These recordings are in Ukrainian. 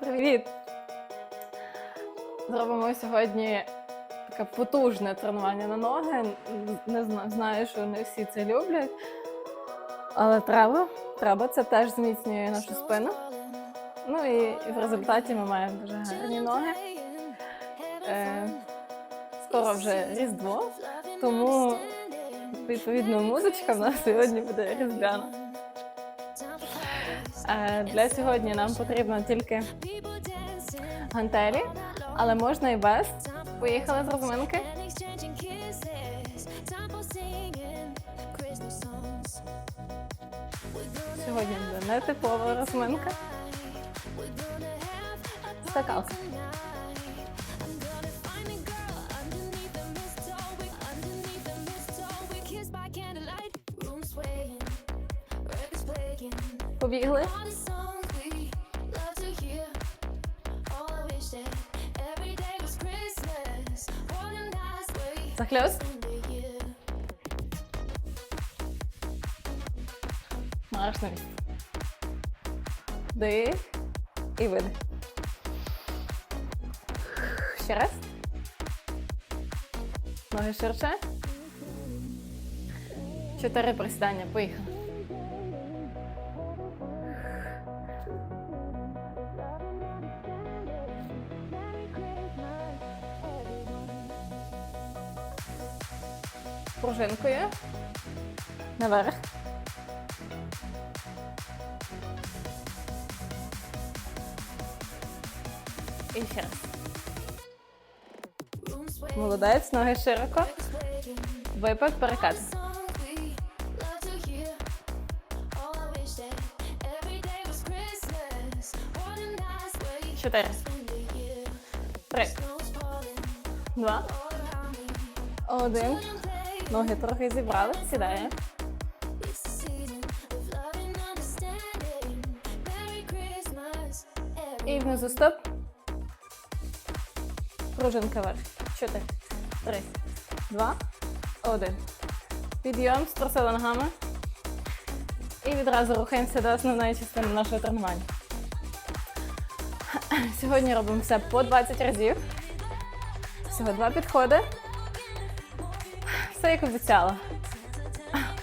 Привіт! Зробимо сьогодні таке потужне тренування на ноги. Не знаю, знаю, що не всі це люблять. Але треба, треба, це теж зміцнює нашу спину. Ну і, в результаті ми маємо дуже гарні ноги. Е, скоро вже Різдво, тому відповідно музичка в нас сьогодні буде різдвяна. Е, для сьогодні нам потрібно тільки гантелі, але можна і без. Поїхали з розминки. Сьогодні буде нетипова розминка. Скакалка. Побігли. Захльост. Марш на. Дих і видих. Ще раз. Ноги ширше. Чотири присідання. Поїхали. Пружинкою. Наверх. І ще раз. Молодець, ноги широко. Випад, перекат. Чотири. Три. Два. Один. Ноги трохи зібрали. Сідаємо. І внизу стоп. Пружинка вверх. Чотири. Три. Два. Один. Підйом, струсили ногами. І відразу рухаємося до основної частини нашого тренування. Сьогодні робимо все по 20 разів. Всього два підходи. Все як обіцяла.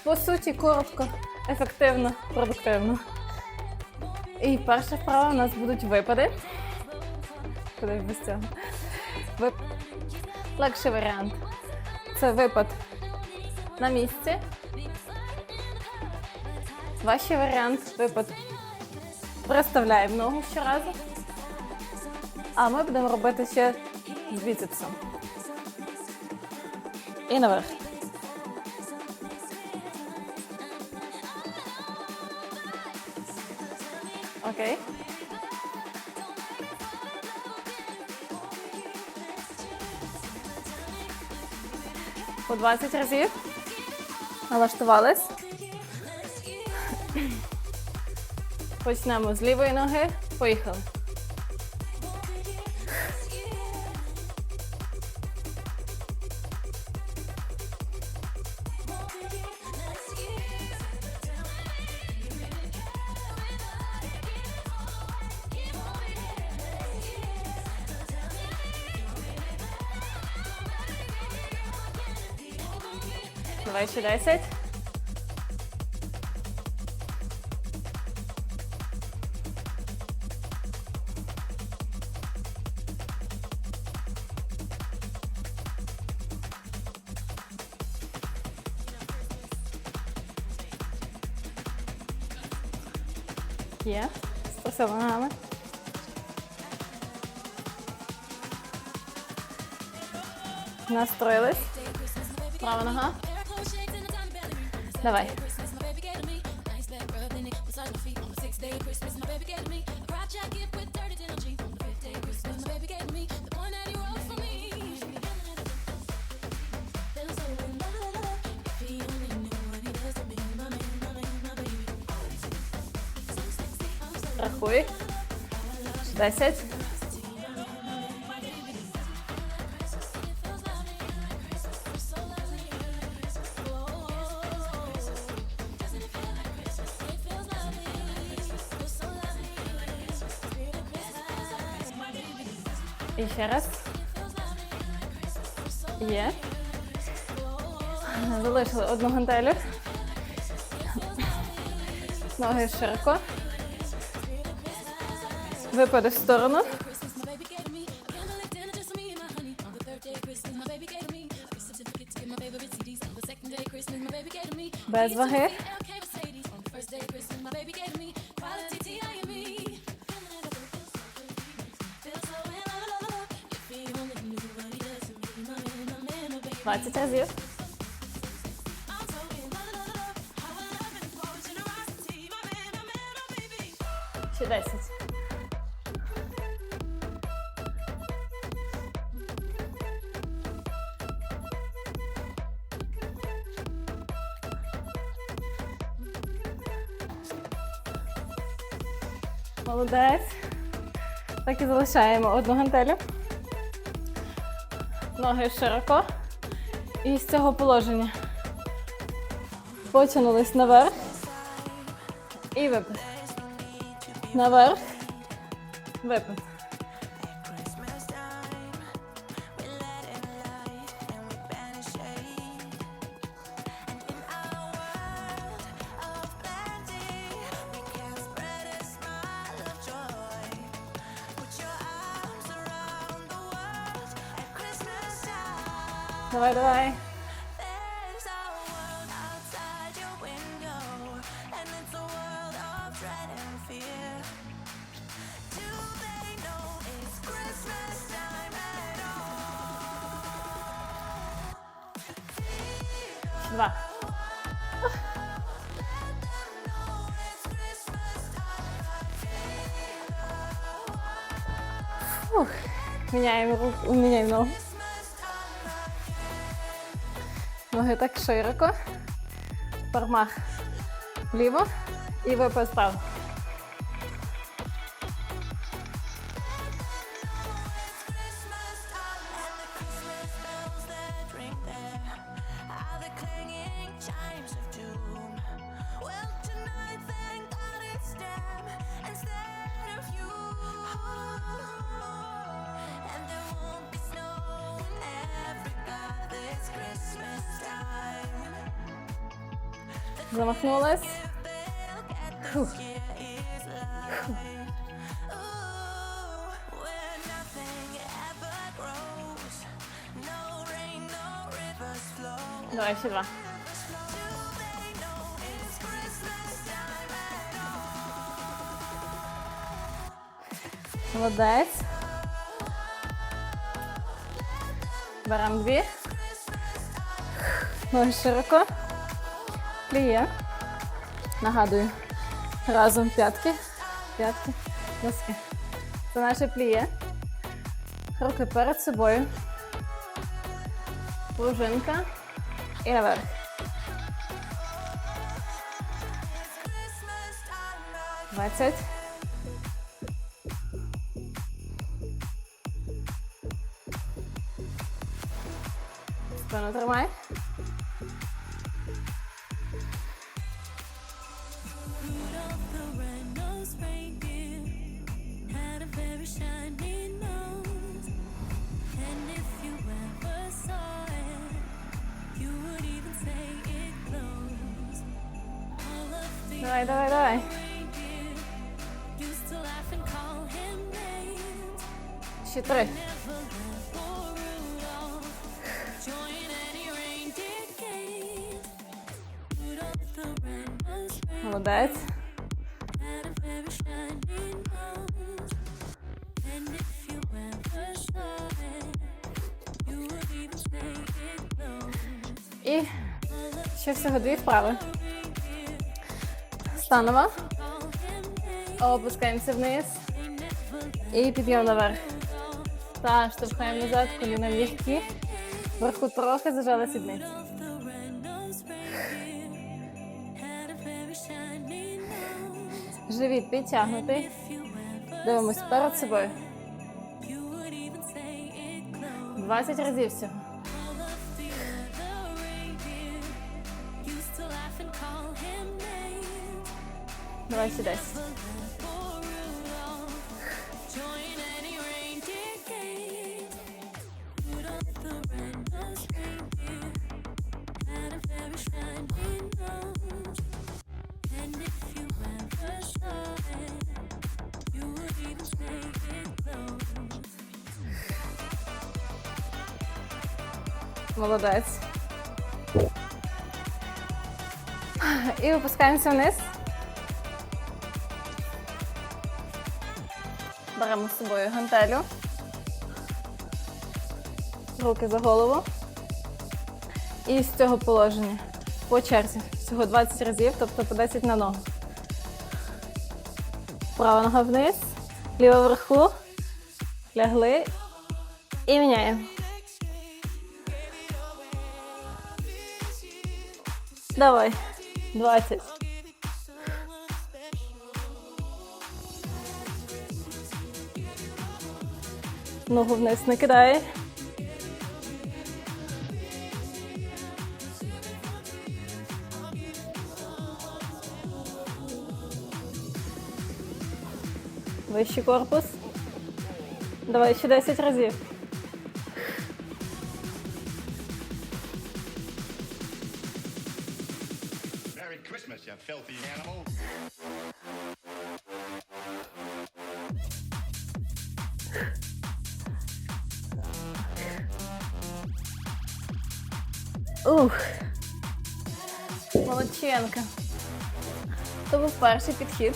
По суті, коротко, ефективно, продуктивно. І перша вправа у нас будуть випади. Куди без цього? Вип... Легший варіант. Це випад на місці. Важчий варіант випад. Приставляємо ногу щоразу. А ми будемо робити ще з біцепсом. І наверх. Окей. По 20 разів. Налаштувались. Почнемо з лівої ноги. Поїхали. Давай ще 10. Є. Ногами. Настроїлись. Права нога. Давай. Рахуй. Десять. Ще раз. Є. Залишили одну гантелю. Ноги широко. Випади в сторону. Без ваги. Двадцять разів. Ще десять. Молодець. Так і залишаємо одну гантелю. Ноги широко. І з цього положення потягнулись наверх. І випад. Наверх. Випад. At all? Два. Фух. Міняємо руку, міняємо ногу. Ноги так широко. Пармах вліво і випад Christmas time at all? Молодець. Беремо дві. Ноги широко. Пліє. Нагадую. Разом п'ятки. П'ятки. Носки. Це наше пліє. Руки перед собою. Пружинка. І наверх. Двадцять. Спину тримай. Say it glows. І ще всього дві вправи. Станова. Опускаємося вниз. І підйом наверх. Та, штовхаємо назад, коліна м'які. Вверху трохи зажали сідниці. Живіт підтягнутий. Дивимось перед собою. 20 разів всього. Давай ще Молодець. І опускаємося вниз. Беремо з собою гантелю. Руки за голову. І з цього положення по черзі. Всього 20 разів, тобто по 10 на ногу. Права нога вниз, ліва вверху. Лягли і міняємо. Давай. 20. Ногу вниз не кидай. Вищий корпус. Давай ще 10 разів. Filthy animal. Ух. Молодченка. То був перший підхід.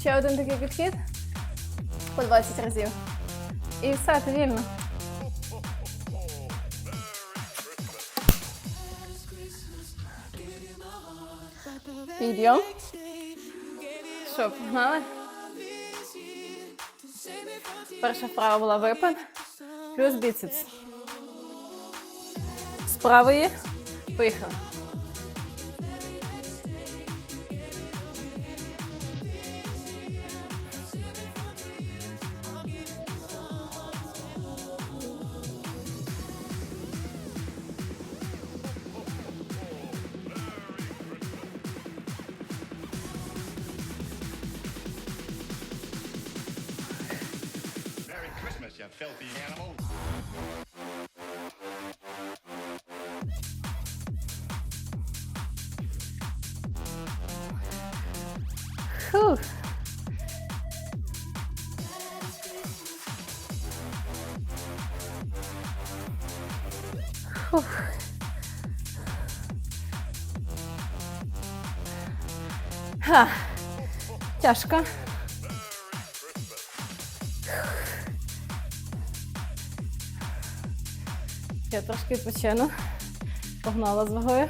Ще один такий підхід. По 20 разів. І все, ти вільно. Підйом. Що, погнали? Перша вправа була випад. Плюс біцепс. З правої. Поїхали. You filthy animal. Ха. Тяжко. Я трошки відпочину. Погнала з вагою.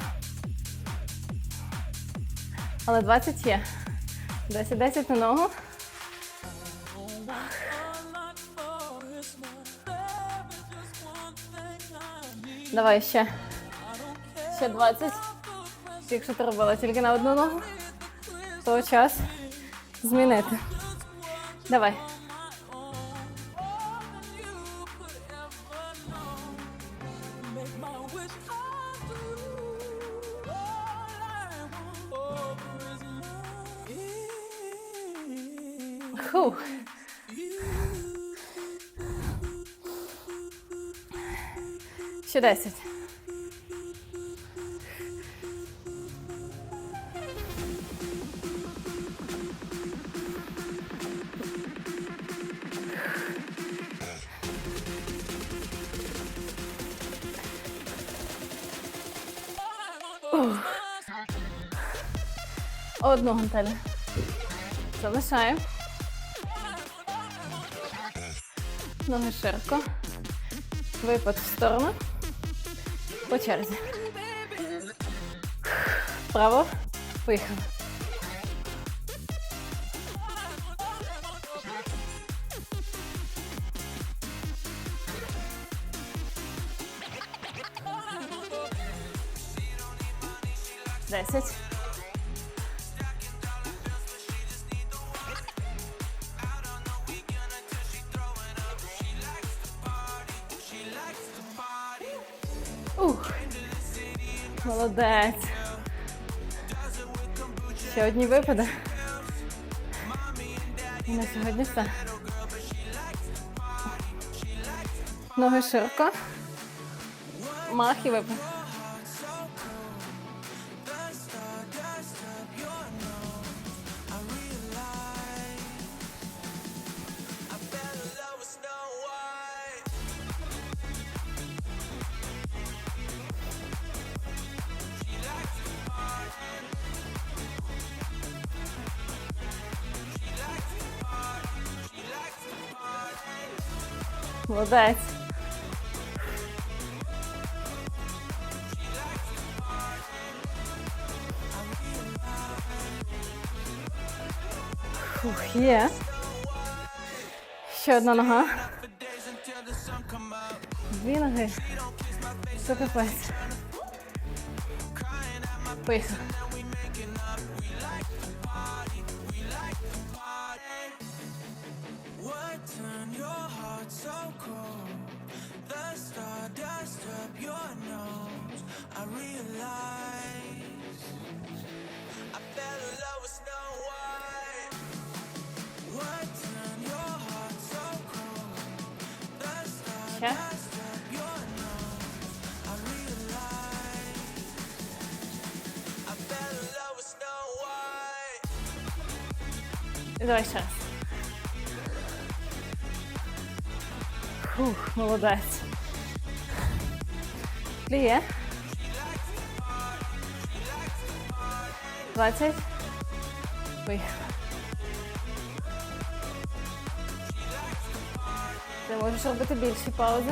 Але 20 є. 10-10 на ногу. Давай ще. Ще 20. Якщо ти робила тільки на одну ногу, то час змінити. Давай. Ще 10. Ух. Одну гантелю. Залишаємо. Ноги широко. Випад в сторону. По черзі. Вправо. Поїхали. Ух. Молодець. Ще одні випади. І на сьогодні все. Ноги широко. Мах і випад. Молодець. Фух, є. Ще одна нога. Дві ноги. Що капець. Поїхали. I turn your heart so cold? The up your nose. I realize I fell in love with Snow White. What turn your heart so cold? The up your nose. I realize I fell in love with Snow White. Фух, молодець. Кліє. 20. Поїхали. Ти можеш робити більші паузи.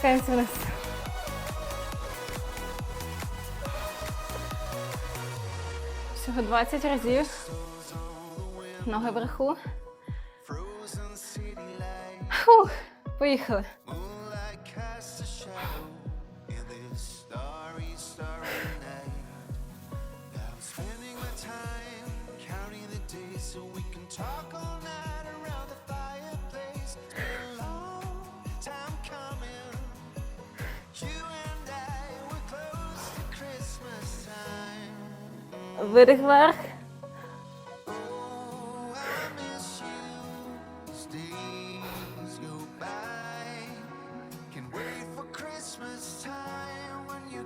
І опускаємося вниз. Всього 20 разів. Ноги вверху. Фух, поїхали. Moonlight casts a shadow in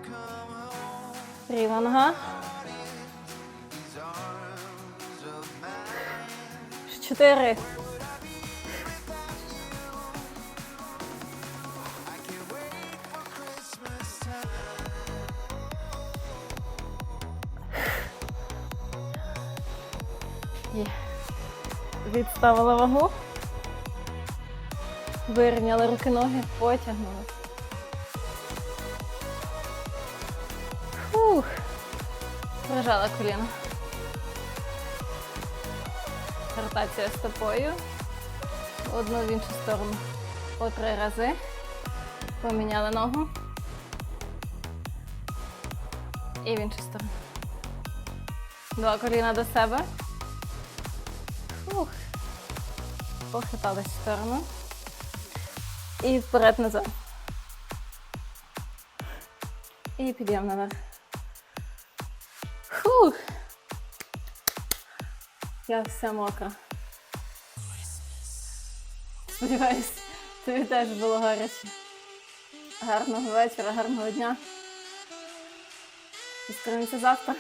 come home. Рівна нога. Чотири. Відставила вагу. Вирівняли руки ноги, потягнули. Фух. Прижала коліно. Ротація стопою. Одну в іншу сторону. По три рази. Поміняли ногу. І в іншу сторону. Два коліна до себе. Похитались в сторону. І вперед назад. І підйом наверх. Фух. Я вся мокра. Сподіваюсь, тобі теж було гаряче. Гарного вечора, гарного дня. Зустрінемося завтра.